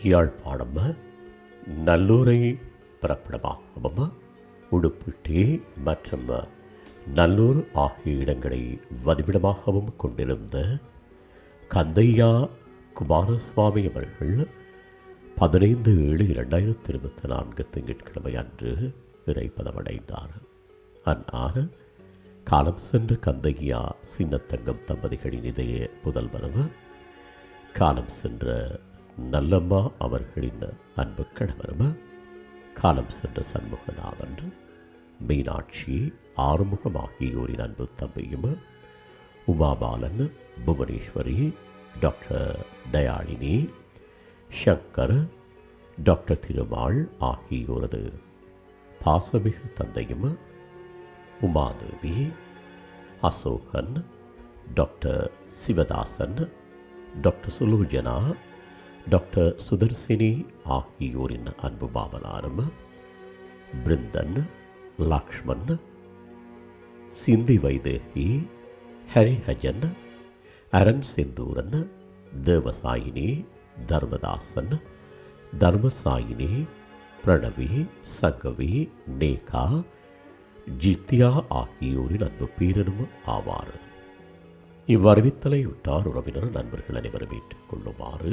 யாழ்ப்பாணம் நல்லூரை பிறப்பிடமாகவும் உடுப்பிட்டி மற்றும் நல்லூர் ஆகிய இடங்களை வதிவிடமாகவும் கொண்டிருந்த கந்தையா குமாரசுவாமி அவர்கள் பதினைந்து ஏழு இரண்டாயிரத்தி இருபத்தி நான்கு திங்கட்கிழமை அன்று இறைப்பதமடைந்தார் அன்னார் காலம் சென்ற கந்தையா சின்னத்தங்கம் தம்பதிகளின் இதய புதல்வரும் காலம் சென்ற நல்லம்மா அவர்களின் அன்பு கணவரும்? காலம் சென்ற சண்முகநாதன் மீனாட்சி ஆறுமுகம் ஆகியோரின் அன்பு தம்பியும்? உமாபாலன் புவனேஸ்வரி டாக்டர் தயாளினி சங்கர் டாக்டர் திருமால் ஆகியோரது பாசமிகு தந்தையும்? Umadevi Asokan doctor Sivadasan doctor Sulojana doctor Sutharsini ஆகியோரின் அன்பு மாமனாரும் பிருந்தன் லக்ஷ்மண் சிந்தி வைதேகி ஹரிஹஜன் அரண் செந்தூரன் தேவசாயினி தர்மதாசன் தர்மசாயினி பிரணவி சங்கவி நேகா ஜித்யா ஆகியோரின் அன்பு பேரனும் ஆவார். இவ்வறிவித்தலை உற்றார் உறவினர் நண்பர்கள் அனைவரும் ஏற்றுக்கொள்ளுமாறு